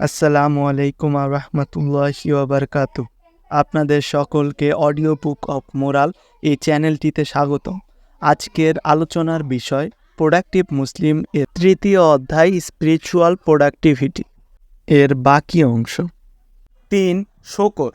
আসসালামু আলাইকুম রহমতুল্লাহি ওবরকাতু আপনাদের সকলকে অডিও বুক অফ মোরাল এই চ্যানেলটিতে স্বাগত। আজকের আলোচনার বিষয়, প্রোডাক্টিভ মুসলিম এর তৃতীয় অধ্যায়, স্পিরিচুয়াল প্রোডাক্টিভিটি। এর বাকি অংশ। তিন, শকর।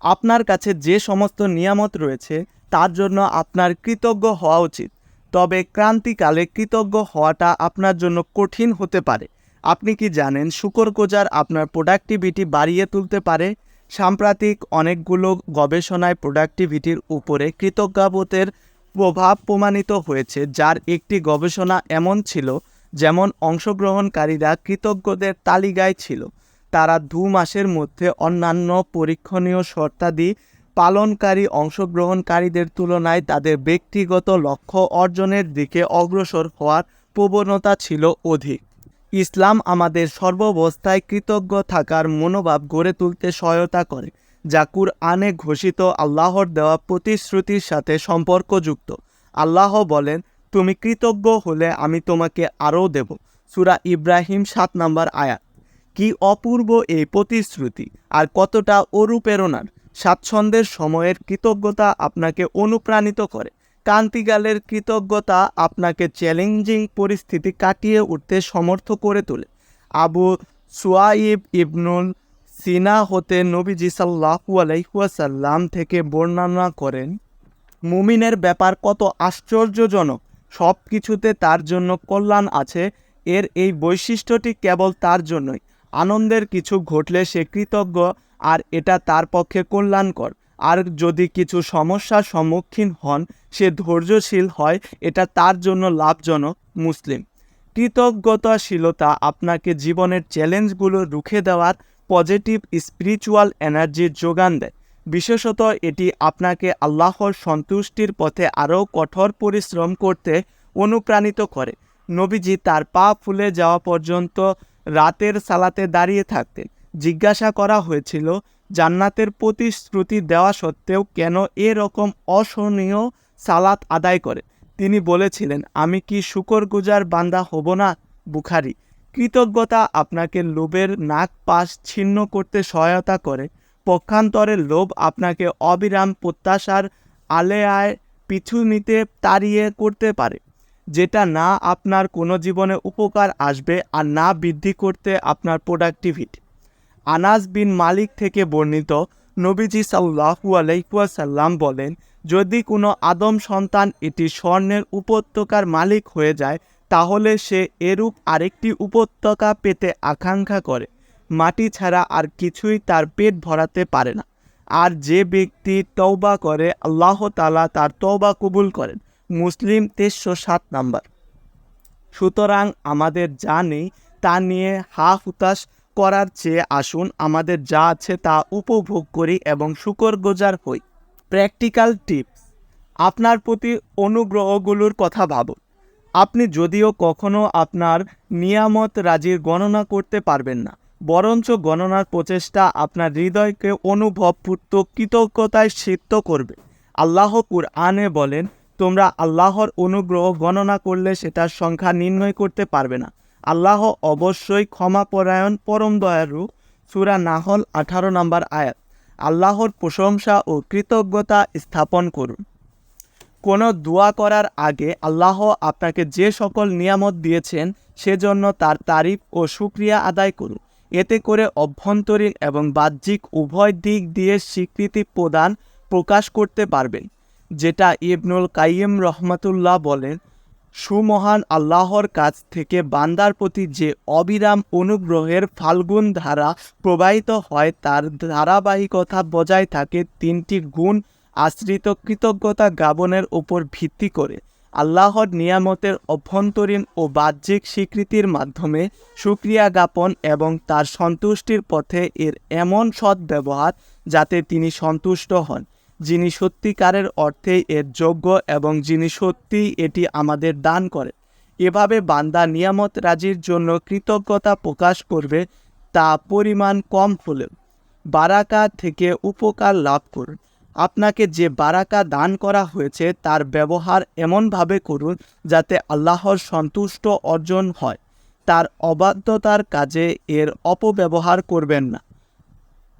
আপনার কাছে যে সমস্ত নিয়ামত রয়েছে, তার জন্য আপনার কৃতজ্ঞ হওয়া উচিত। তবে ক্রান্তিকালে কৃতজ্ঞ হওয়াটা আপনার জন্য কঠিন হতে পারে। আপনি কি জানেন শুকর গোজার আপনার প্রোডাক্টিভিটি বাড়িয়ে তুলতে পারে? সাম্প্রতিক অনেকগুলো গবেষণায় প্রোডাক্টিভিটির উপরে কৃতজ্ঞাবোধের প্রভাব প্রমাণিত হয়েছে, যার একটি গবেষণা এমন ছিল, যেমন অংশগ্রহণকারীরা কৃতজ্ঞদের তালিকায় ছিল। তারা দু মাসের মধ্যে অন্যান্য পরীক্ষণীয় শর্তাদি পালনকারী অংশগ্রহণকারীদের তুলনায় তাদের ব্যক্তিগত লক্ষ্য অর্জনের দিকে অগ্রসর হওয়ার প্রবণতা ছিল অধিক। ইসলাম আমাদের সর্বাবস্থায় কৃতজ্ঞ থাকার মনোভাব গড়ে তুলতে সহায়তা করে, যা কুরআনে ঘোষিত আল্লাহর দেওয়া প্রতিশ্রুতির সাথে সম্পর্কযুক্ত। আল্লাহ বলেন, তুমি কৃতজ্ঞ হলে আমি তোমাকে আরও দেব। সুরা ইব্রাহিম সাত নম্বর আয়াত। কি অপূর্ব এই প্রতিশ্রুতি, আর কতটা অনুপ্রেরণার স্বাচ্ছন্দ্যের সময়ের কৃতজ্ঞতা আপনাকে অনুপ্রাণিত করে। কান্তিকালের কৃতজ্ঞতা আপনাকে চ্যালেঞ্জিং পরিস্থিতি কাটিয়ে উঠতে সমর্থ করে তোলে। আবু সুয়াইব ইবনুল সিনা হতে নবীজি সাল্লাহু আলাইহুয়াসাল্লাম থেকে বর্ণনা করেন, মুমিনের ব্যাপার কত আশ্চর্যজনক সব কিছুতে তার জন্য কল্যাণ আছে, এর এই বৈশিষ্ট্যটি কেবল তার জন্যই, আনন্দের কিছু ঘটলে সে কৃতজ্ঞ, আর এটা তার পক্ষে কল্যাণকর। আর যদি কিছু সমস্যার সম্মুখীন হন, সে ধৈর্যশীল হয়, এটা তার জন্য লাভজনক মুসলিম। কৃতজ্ঞতাশীলতা আপনাকে জীবনের চ্যালেঞ্জগুলো রুখে দেওয়ার পজিটিভ স্পিরিচুয়াল এনার্জির যোগান দেয়। বিশেষত এটি আপনাকে আল্লাহর সন্তুষ্টির পথে আরও কঠোর পরিশ্রম করতে অনুপ্রাণিত করে। নবীজি তার পা ফুলে যাওয়া পর্যন্ত রাতের সালাতে দাঁড়িয়ে থাকতেন। জিজ্ঞাসা করা হয়েছিল জান্নাতের প্রতিশ্রুতি দেওয়া সত্ত্বেও কেন এরকম অসহনীয় সালাত আদায় করে? তিনি বলেছিলেন, আমি কি শুকরগুজার বান্দা হব না, বুখারি? কৃতজ্ঞতা আপনাকে লোভের নাক পাশ ছিন্ন করতে সহায়তা করে। পক্ষান্তরে লোভ আপনাকে অবিরাম প্রত্যাশার আলেয়ায় পিছু নিতে, তাড়িয়ে করতে পারে। যেটা না আপনার কোনো জীবনে উপকার আসবে আর না বৃদ্ধি করতে আপনার প্রোডাক্টিভিটি আনাস বিন মালিক থেকে বর্ণিত নবীজি সাল্লাহু আলাইকুয়াসাল্লাম বলেন, যদি কোনো আদম সন্তান এটি স্বর্ণের উপত্যকার মালিক হয়ে যায়, তাহলে সে এরূপ আরেকটি উপত্যকা পেতে আকাঙ্ক্ষা করে। মাটি ছাড়া আর কিছুই তার পেট ভরাতে পারে না। আর যে ব্যক্তি তওবা করে, আল্লাহ তালা তার তওবা কবুল করেন। মুসলিম তেইশশো সাত নাম্বার। সুতরাং আমাদের যা নেই তা নিয়ে হা হুতাশ করার চেয়ে আসুন আমাদের যা আছে তা উপভোগ করি এবং শুকর গোজার হই। প্র্যাকটিক্যাল টিপস আপনার প্রতি অনুগ্রহগুলোর কথা ভাবুন। আপনি যদিও কখনও আপনার নিয়ামত রাজির গণনা করতে পারবেন না, বরঞ্চ গণনার প্রচেষ্টা আপনার হৃদয়কে অনুভবপূর্ত কৃতজ্ঞতায় সিদ্ধ করবে। আল্লাহ কুরআনে বলেন, তোমরা আল্লাহর অনুগ্রহ গণনা করলে সেটার সংখ্যা নির্ণয় করতে পারবে না। আল্লাহ অবশ্যই ক্ষমাপরায়ণ পরম দয়ালু। সুরা নাহল, আঠারো নম্বর আয়াত। আল্লাহর প্রশংসা ও কৃতজ্ঞতা স্থাপন করুন। কোনো দোয়া করার আগে আল্লাহ আপনাকে যে সকল নিয়ামত দিয়েছেন, সেজন্য তার তারিফ ও সুক্রিয়া আদায় করুন। এতে করে অভ্যন্তরীণ এবং বাহ্যিক উভয় দিক দিয়ে স্বীকৃতি প্রদান প্রকাশ করতে পারবেন। যেটা ইবনুল কাইম রহমতুল্লাহ বলেন সুমহান আল্লাহর কাছ থেকে বান্দার প্রতি যে অবিরাম অনুগ্রহের ফাল্গুন ধারা প্রবাহিত হয়, তার ধারাবাহিকতা বজায় থাকে তিনটি গুণ আশ্রিত কৃতজ্ঞতা গাবনের উপর ভিত্তি করে। আল্লাহর নিয়ামতের অভ্যন্তরীণ ও বাহ্যিক স্বীকৃতির মাধ্যমে সুক্রিয়া জ্ঞাপন এবং তার সন্তুষ্টির পথে এর এমন সদ্ব্যবহার যাতে তিনি সন্তুষ্ট হন। যিনি সত্যিকারের অর্থেই এর যোগ্য এবং যিনি সত্যিই এটি আমাদের দান করে। এভাবে বান্দা নিয়ামত রাজির জন্য কৃতজ্ঞতা প্রকাশ করবে, তা পরিমাণ কম হলেও। বারাকা থেকে উপকার লাভ করুন। আপনাকে যে বারাকা দান করা হয়েছে, তার ব্যবহার এমনভাবে করুন যাতে আল্লাহর সন্তুষ্ট অর্জন হয়। তার অবাধ্যতার কাজে এর অপব্যবহার করবেন না।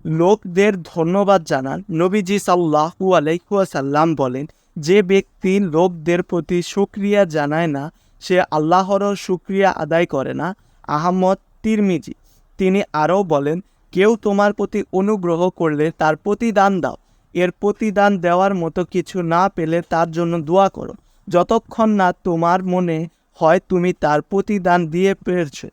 লোকদের ধন্যবাদ জানান নবীজি সাল্লাহু আলাইকুয়াসাল্লাম বলেন, যে ব্যক্তি লোকদের প্রতি সুক্রিয়া জানায় না, সে আল্লাহরও সুক্রিয়া আদায় করে না। আহমদ তিরমিজি। তিনি আরও বলেন, কেউ তোমার প্রতি অনুগ্রহ করলে তার প্রতিদান দাও। এর প্রতিদান দেওয়ার মতো কিছু না পেলে তার জন্য দোয়া করো। যতক্ষণ না তোমার মনে হয় তুমি তার প্রতিদান দিয়ে পেরেছে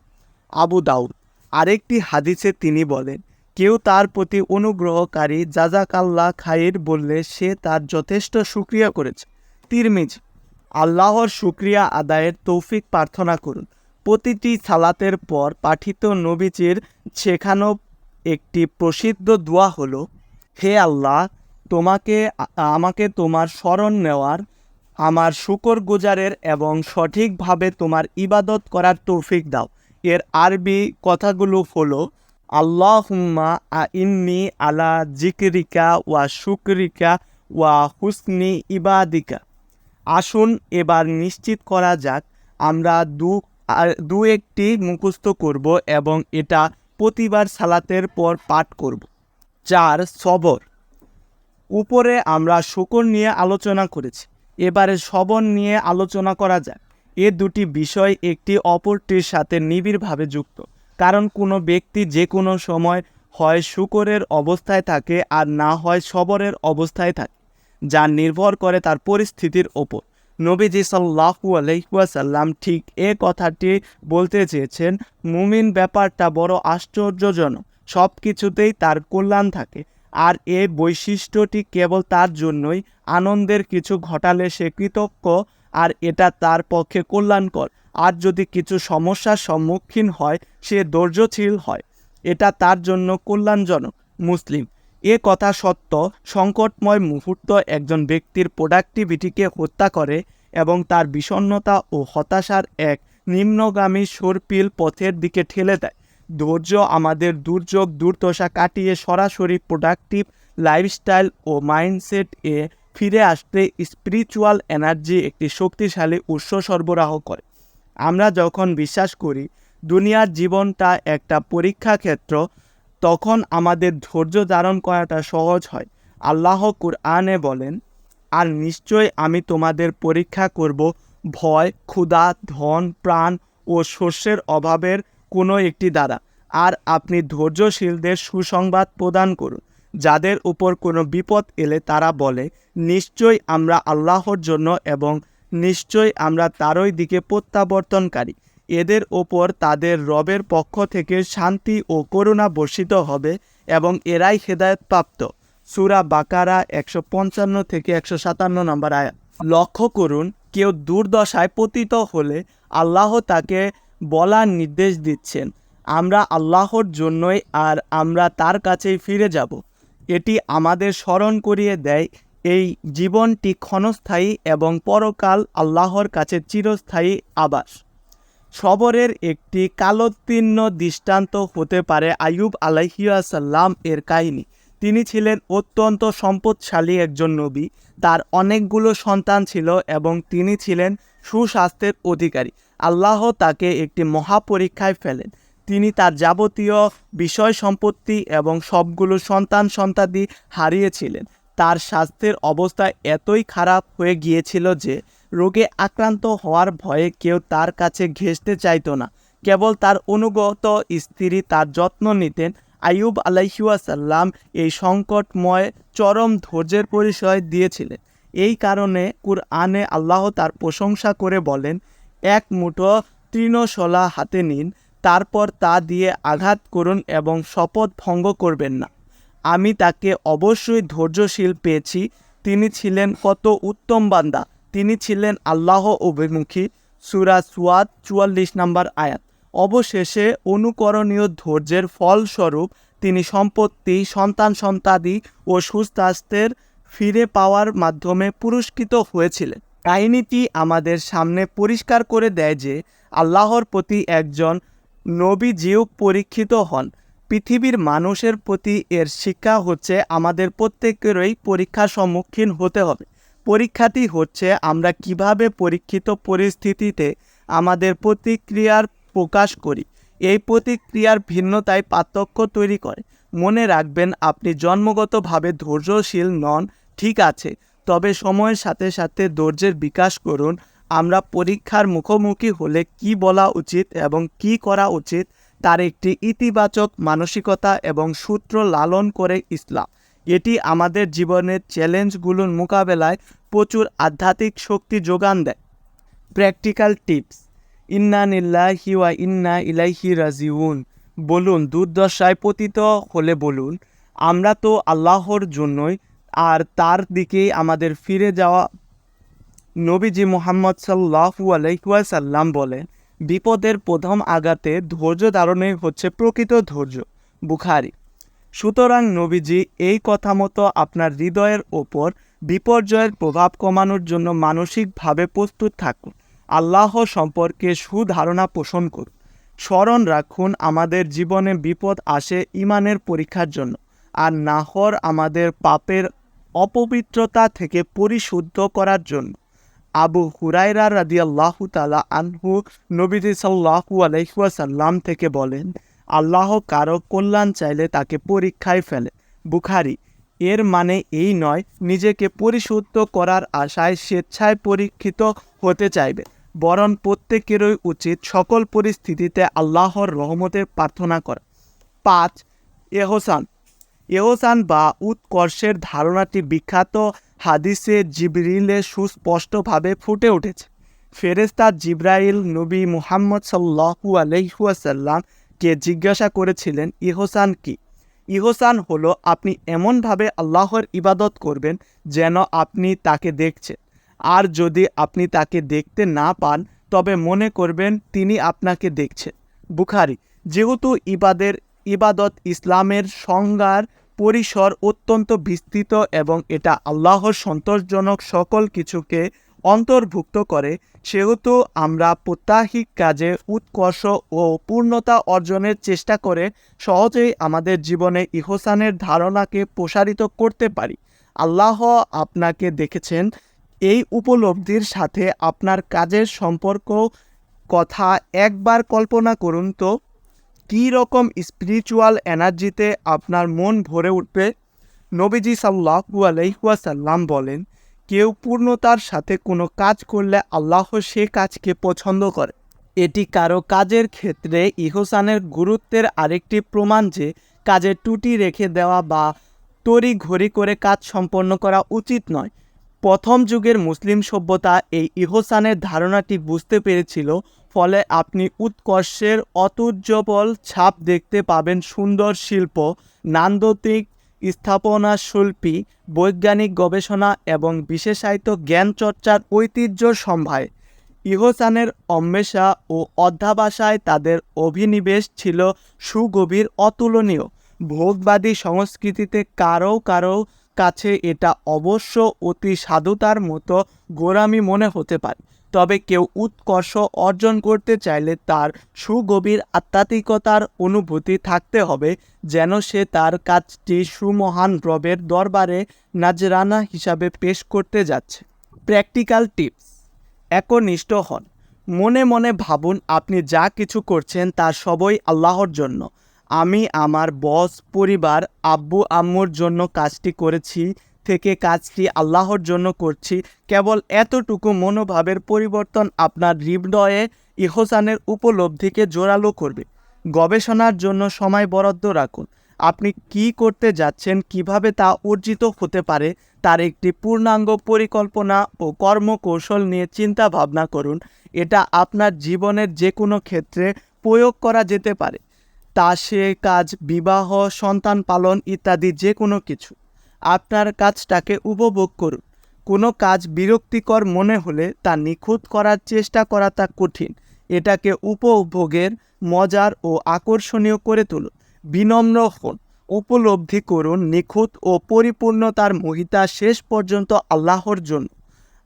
আবু দাউদ। আরেকটি হাদিসে তিনি বলেন কেউ তার প্রতি অনুগ্রহকারী জাজাকাল্লা খাইর বললে সে তার যথেষ্ট সুক্রিয়া করেছে। তিরমিজ, আল্লাহর সুক্রিয়া আদায়ের তৌফিক প্রার্থনা করুন। প্রতিটি সালাতের পর পাঠিত নবীজির শেখানো একটি প্রসিদ্ধ দোয়া হলো, হে আল্লাহ, তোমাকে, আমাকে তোমার স্মরণ নেওয়ার, আমার শুকর গুজারের এবং সঠিকভাবে তোমার ইবাদত করার তৌফিক দাও। এর আরবি কথাগুলো হলো আল্লাহ হুম্মা আ ইন্নি আলা জিকরিকা ওয়া শুকরিকা ওয়া হুসনি ইবাদিকা আসুন এবার নিশ্চিত করা যাক, আমরা দু দু একটি মুখস্থ করব এবং এটা প্রতিবার সালাতের পর পাঠ করব। চার, সবর। উপরে আমরা শুকর নিয়ে আলোচনা করেছি, এবারে সবর নিয়ে আলোচনা করা যাক। এ দুটি বিষয় একটি অপরটির সাথে নিবিড়ভাবে যুক্ত। কারণ কোনো ব্যক্তি যে কোনো সময় হয় শুকরের অবস্থায় থাকে আর না হয় সবরের অবস্থায় থাকে, যা নির্ভর করে তার পরিস্থিতির ওপর। নবীজি সাল্লাহু আলহিহাসাল্লাম ঠিক এ কথাটি বলতে চেয়েছেন, মুমিন ব্যাপারটা বড় আশ্চর্যজনক সব কিছুতেই তার কল্যাণ থাকে, আর এ বৈশিষ্ট্যটি কেবল তার জন্যই, আনন্দের কিছু ঘটালে সে কৃতজ্ঞ, আর এটা তার পক্ষে কল্যাণকর। আর যদি কিছু সমস্যার সম্মুখীন হয়, সে ধৈর্যশীল হয়। এটা তার জন্য কল্যাণজনক, মুসলিম। এ কথা সত্য, সংকটময় মুহূর্ত একজন ব্যক্তির প্রোডাক্টিভিটিকে হত্যা করে এবং তার বিষণ্ণতা ও হতাশার এক নিম্নগামী সর্পিল পথের দিকে ঠেলে দেয়। ধৈর্য আমাদের দুর্যোগ দুর্দশা কাটিয়ে সরাসরি প্রোডাক্টিভ লাইফস্টাইল ও মাইন্ডসেট এ ফিরে আসতে স্পিরিচুয়াল এনার্জি একটি শক্তিশালী উৎস সরবরাহ করে। আমরা যখন বিশ্বাস করি দুনিয়ার জীবনটা একটা পরীক্ষা ক্ষেত্র, তখন আমাদের ধৈর্য ধারণ করাটা সহজ হয়। আল্লাহ কুরআনে বলেন, আর নিশ্চয় আমি তোমাদের পরীক্ষা করব ভয়, ক্ষুধা, ধন, প্রাণ ও শস্যের অভাবের কোনো একটি দ্বারা। আর আপনি ধৈর্যশীলদের সুসংবাদ প্রদান করুন। যাদের উপর কোনো বিপদ এলে তারা বলে, নিশ্চয়ই আমরা আল্লাহর জন্য এবং নিশ্চয়ই আমরা তারই দিকে প্রত্যাবর্তনকারী। এদের ওপর তাদের রবের পক্ষ থেকে শান্তি ও করুণা বর্ষিত হবে এবং এরাই হেদায়তপ্রাপ্ত। সুরা বাকারা একশো পঞ্চান্ন থেকে একশো সাতান্ন নম্বর আয়াত। লক্ষ্য করুন, কেউ দুর্দশায় পতিত হলে আল্লাহ তাকে বলার নির্দেশ দিচ্ছেন, আমরা আল্লাহর জন্যই আর আমরা তার কাছেই ফিরে যাব। এটি আমাদের স্মরণ করিয়ে দেয় এই জীবনটি ক্ষণস্থায়ী এবং পরকাল আল্লাহর কাছে চিরস্থায়ী আবাস। সবরের একটি কালোত্তীর্ণ দৃষ্টান্ত হতে পারে আয়ুব আলাইহিয়াসাল্লাম এর কাহিনী। তিনি ছিলেন অত্যন্ত সম্পদশালী একজন নবী। তার অনেকগুলো সন্তান ছিল এবং তিনি ছিলেন সুস্বাস্থ্যের অধিকারী। আল্লাহ তাকে একটি মহাপরীক্ষায় ফেলেন। তিনি তার যাবতীয় বিষয় সম্পত্তি এবং সবগুলো সন্তান সন্তাদি হারিয়েছিলেন। তার স্বাস্থ্যের অবস্থা এতই খারাপ হয়ে গিয়েছিল যে রোগে আক্রান্ত হওয়ার ভয়ে কেউ তার কাছে ঘেঁষতে চাইতো না। কেবল তার অনুগত স্ত্রী তার যত্ন নিতেন। আইয়ুব আলাইহিয়াসাল্লাম এই সংকটময়, চরম ধৈর্যের পরিচয় দিয়েছিলেন। এই কারণে কুরআনে আল্লাহ তার প্রশংসা করে বলেন, এক মুঠো তৃণশলা হাতে নিন, তারপর তা দিয়ে আঘাত করুন এবং শপথ ভঙ্গ করবেন না। আমি তাকে অবশ্যই ধৈর্যশীল পেয়েছি। তিনি ছিলেন কত উত্তম বান্দা। তিনি ছিলেন আল্লাহ অভিমুখী। সুরা সুয়াদ চুয়াল্লিশ নম্বর আয়াত। অবশেষে অনুকরণীয় ধৈর্যের ফলস্বরূপ তিনি সম্পত্তি, সন্তান সন্তাদি ও সুস্বাস্থ্যের ফিরে পাওয়ার মাধ্যমে পুরস্কৃত হয়েছিলেন। কাহিনীটি আমাদের সামনে পরিষ্কার করে দেয় যে আল্লাহর প্রতি একজন নবী যেও পরীক্ষিত হন। পৃথিবীর মানুষের প্রতি এর শিক্ষা হচ্ছে আমাদের প্রত্যেকেরই পরীক্ষার সম্মুখীন হতে হবে। পরীক্ষাটি হচ্ছে আমরা কীভাবে পরীক্ষিত পরিস্থিতিতে আমাদের প্রতিক্রিয়ার প্রকাশ করি। এই প্রতিক্রিয়ার ভিন্নতায় পার্থক্য তৈরি করে। মনে রাখবেন, আপনি জন্মগতভাবে ধৈর্যশীল নন, ঠিক আছে, তবে সময়ের সাথে সাথে ধৈর্যের বিকাশ করুন। আমরা পরীক্ষার মুখোমুখি হলে কি বলা উচিত এবং কি করা উচিত তার একটি ইতিবাচক মানসিকতা এবং সূত্র লালন করে ইসলাম। এটি আমাদের জীবনের চ্যালেঞ্জগুলোর মোকাবেলায় প্রচুর আধ্যাত্মিক শক্তি যোগান দেয়। প্র্যাকটিক্যাল টিপস, ইন্না নিল্লাহি ওয়া ইন্না ইলাইহি রাজিউন বলুন, দুর্দশায় পতিত হলে বলুন, আমরা তো আল্লাহর জন্যই আর তার দিকেই আমাদের ফিরে যাওয়া নবীজি মোহাম্মদ সাল্লাহু আলাইসাল্লাম বলেন বিপদের প্রথম আঘাতে ধৈর্য ধারণে হচ্ছে প্রকৃত ধৈর্য, বুখারি। সুতরাং নবীজি এই কথা মতো আপনার হৃদয়ের ওপর বিপর্যয়ের প্রভাব কমানোর জন্য মানসিকভাবে প্রস্তুত থাকুন। আল্লাহ সম্পর্কে সুধারণা পোষণ করুন। স্মরণ রাখুন, আমাদের জীবনে বিপদ আসে ইমানের পরীক্ষার জন্য। আর নাহর আমাদের পাপের অপবিত্রতা থেকে পরিশুদ্ধ করার জন্য। আবু হুরাইরা রাদিয়াল্লাহু তালা আনহু নবীজি সাল্লাহু আলহিসাল্লাম থেকে বলেন, আল্লাহ কারও কল্যাণ চাইলে তাকে পরীক্ষায় ফেলে। বুখারি, এর মানে এই নয়, নিজেকে পরিশুদ্ধ করার আশায় স্বেচ্ছায় পরীক্ষিত হতে চাইবে, বরং প্রত্যেকেরই উচিত সকল পরিস্থিতিতে আল্লাহর রহমতের প্রার্থনা করা। পাঁচ, এহসান এহসান বা উৎকর্ষের ধারণাটি বিখ্যাত হাদিসে জিবরিলে সুস্পষ্টভাবে ফুটে উঠেছে। ফেরেস্তা জিব্রাইল নবী মুহাম্মদ সাল্লাহু আলহিহাসাল্লামকে জিজ্ঞাসা করেছিলেন, ইহসান কি? ইহসান হলো, আপনি এমনভাবে আল্লাহর ইবাদত করবেন যেন আপনি তাকে দেখছেন। আর যদি আপনি তাকে দেখতে না পান, তবে মনে করবেন তিনি আপনাকে দেখছেন বুখারি, যেহেতু ইবাদের, ইবাদত ইসলামের সংজ্ঞার পরিসর অত্যন্ত বিস্তৃত এবং এটা আল্লাহর সন্তোষজনক সকল কিছুকে অন্তর্ভুক্ত করে, সেহেতু আমরা প্রত্যাহিক কাজে উৎকর্ষ ও পূর্ণতা অর্জনের চেষ্টা করে সহজেই আমাদের জীবনে ইহসানের ধারণাকে প্রসারিত করতে পারি। আল্লাহ আপনাকে দেখেছেন, এই উপলব্ধির সাথে আপনার কাজের সম্পর্ক কথা একবার কল্পনা করুন তো। কী রকম স্পিরিচুয়াল এনার্জিতে আপনার মন ভরে উঠবে? নবীজি সাল্লাহু আলহিহাসাল্লাম বলেন, কেউ পূর্ণতার সাথে কোনো কাজ করলে আল্লাহ সে কাজকে পছন্দ করে। এটি কারও কাজের ক্ষেত্রে ইহসানের গুরুত্বের আরেকটি প্রমাণ যে কাজের টুটি রেখে দেওয়া বা তড়ি ঘড়ি করে কাজ সম্পন্ন করা উচিত নয়। প্রথম যুগের মুসলিম সভ্যতা এই ইহসানের ধারণাটি বুঝতে পেরেছিল ফলে আপনি উৎকর্ষের অতুজ্জ্বল ছাপ দেখতে পাবেন সুন্দর শিল্প নান্দতিক স্থাপনা শিল্পী বৈজ্ঞানিক গবেষণা এবং বিশেষায়িত জ্ঞান চর্চার ঐতিহ্য সম্ভায়। ইহসানের অন্বেষা ও অধ্যাবাসায় তাদের অভিনিবেশ ছিল সুগভীর, অতুলনীয়। ভোগবাদী সংস্কৃতিতে কারও কারও কাছে এটা অবশ্য অতি সাধুতার মতো গোরামি মনে হতে পারে। তবে কেউ উৎকর্ষ অর্জন করতে চাইলে তার সুগভীর আধ্যাত্মিকতার অনুভূতি থাকতে হবে যেন সে তার কাজটি সুমহান রবের দরবারে নাজরানা হিসাবে পেশ করতে যাচ্ছে। Practical tips. একনিষ্ঠ হন। মনে মনে ভাবুন আপনি যা কিছু করছেন তা সবই আল্লাহর জন্য। আমি আমার বস, পরিবার, আব্বু, আম্মুর জন্য কাজটি করেছি। থেকে কাজটি আল্লাহর জন্য করছি। কেবল এতটুকু মনোভাবের পরিবর্তন আপনার হৃদয়ে ইহসানের উপলব্ধিকে জোরালো করবে। গবেষণার জন্য সময় বরাদ্দ রাখুন। আপনি কি করতে যাচ্ছেন, কীভাবে তা অর্জিত হতে পারে, তার একটি পূর্ণাঙ্গ পরিকল্পনা ও কর্মকৌশল নিয়ে চিন্তা ভাবনা করুন। এটা আপনার জীবনের যে কোনো ক্ষেত্রে প্রয়োগ করা যেতে পারে। তা সে কাজ, বিবাহ, সন্তান পালন ইত্যাদি যে কোনো কিছু। আপনার কাজটাকে উপভোগ করুন। কোনো কাজ বিরক্তিকর মনে হলে তা নিখুঁত করার চেষ্টা করা তা কঠিন। এটাকে উপভোগের মজার ও আকর্ষণীয় করে তুলুন। বিনম্র হন। উপলব্ধি করুন নিখুঁত ও পরিপূর্ণতার মহিতা শেষ পর্যন্ত আল্লাহর জন্য।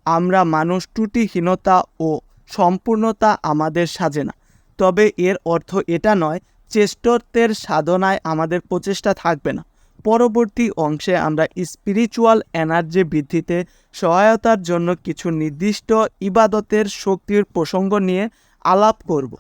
আমরা মানুষ ত্রুটিহীনতা ও সম্পূর্ণতা আমাদের সাজে না। তবে এর অর্থ এটা নয়, চেষ্টত্বের সাধনায় আমাদের প্রচেষ্টা থাকবে না। পরবর্তী অংশে আমরা স্পিরিচুয়াল এনার্জি বৃদ্ধিতে সহায়তার জন্য কিছু নির্দিষ্ট ইবাদতের শক্তির প্রসঙ্গ নিয়ে আলাপ করব।